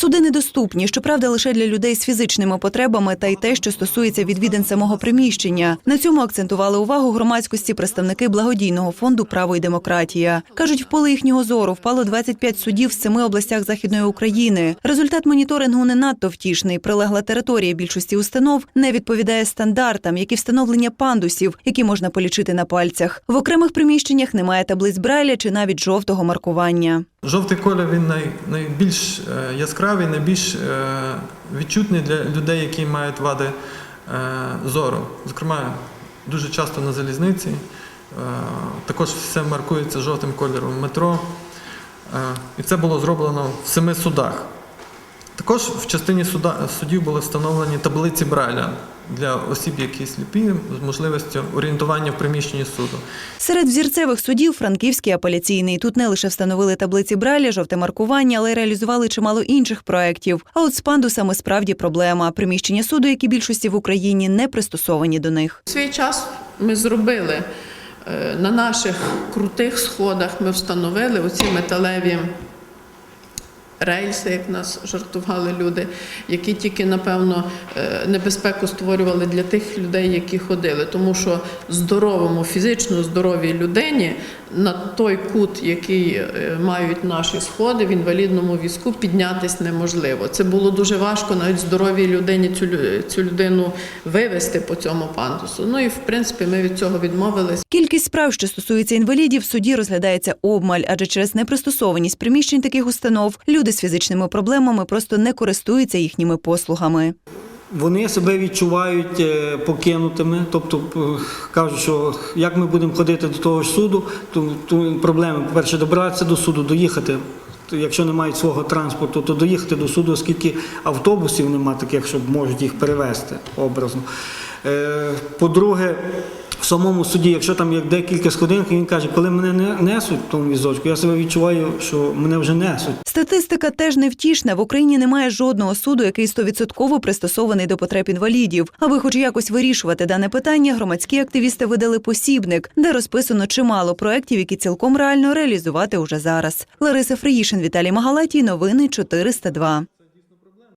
Суди недоступні, щоправда, лише для людей з фізичними потребами та й те, що стосується відвідин самого приміщення. На цьому акцентували увагу громадськості представники благодійного фонду Право і демократія. кажуть, в поле їхнього зору впало 25 судів в семи областях західної України. Результат моніторингу не надто втішний. Прилегла територія більшості установ не відповідає стандартам, як і встановлення пандусів, які можна полічити на пальцях. В окремих приміщеннях немає таблиць Брайля чи навіть жовтого маркування. Жовтий колір він най, найбільш е, яскравий, найбільш е, відчутний для людей, які мають вади е, зору. Зокрема, дуже часто на залізниці. Також все маркується жовтим кольором метро. І це було зроблено в семи судах. Також в частині суда, судів були встановлені таблиці Брайля для осіб, які сліпі, з можливістю орієнтування в приміщенні суду. Серед взірцевих судів Франківський апеляційний. Тут не лише встановили таблиці Брайля, жовте маркування, але й реалізували чимало інших проєктів. А от з пандусами справді проблема. Приміщення суду, які більшості в Україні не пристосовані до них. Свій час ми зробили е, на наших крутих сходах, ми встановили оці металеві рельси, як нас жартували люди, які тільки, напевно, е, небезпеку створювали для тих людей, які ходили. Тому що здоровому, фізично здоровій людині на той кут, який е, мають наші сходи, в інвалідному візку піднятись неможливо. Це було дуже важко навіть здоровій людині цю, цю людину вивести по цьому пандусу. Ну і в принципі ми від цього відмовились. Кількість справ, що стосується інвалідів, в суді розглядається обмаль, адже через непристосованість приміщень таких установ люди з фізичними проблемами просто не користуються їхніми послугами. Вони себе відчувають е, покинутими, тобто е, кажуть, що як ми будемо ходити до того ж суду, то, то проблеми, по-перше, добратися до суду, доїхати. Якщо не мають свого транспорту, то доїхати до суду, оскільки автобусів нема таких, щоб можуть їх перевезти образно. Е, По-друге, самому суді, якщо там є декілька сходинок, він каже, коли мене не несуть в тому візочку, я себе відчуваю, що мене вже несуть. Статистика теж невтішна. В Україні немає жодного суду, який стовідсотково пристосований до потреб інвалідів. Аби хоч якось вирішувати дане питання, громадські активісти видали посібник, де розписано чимало проєктів, які цілком реально реалізувати уже зараз. Лариса Фриїшин, Віталій Магалатій. Новини 402.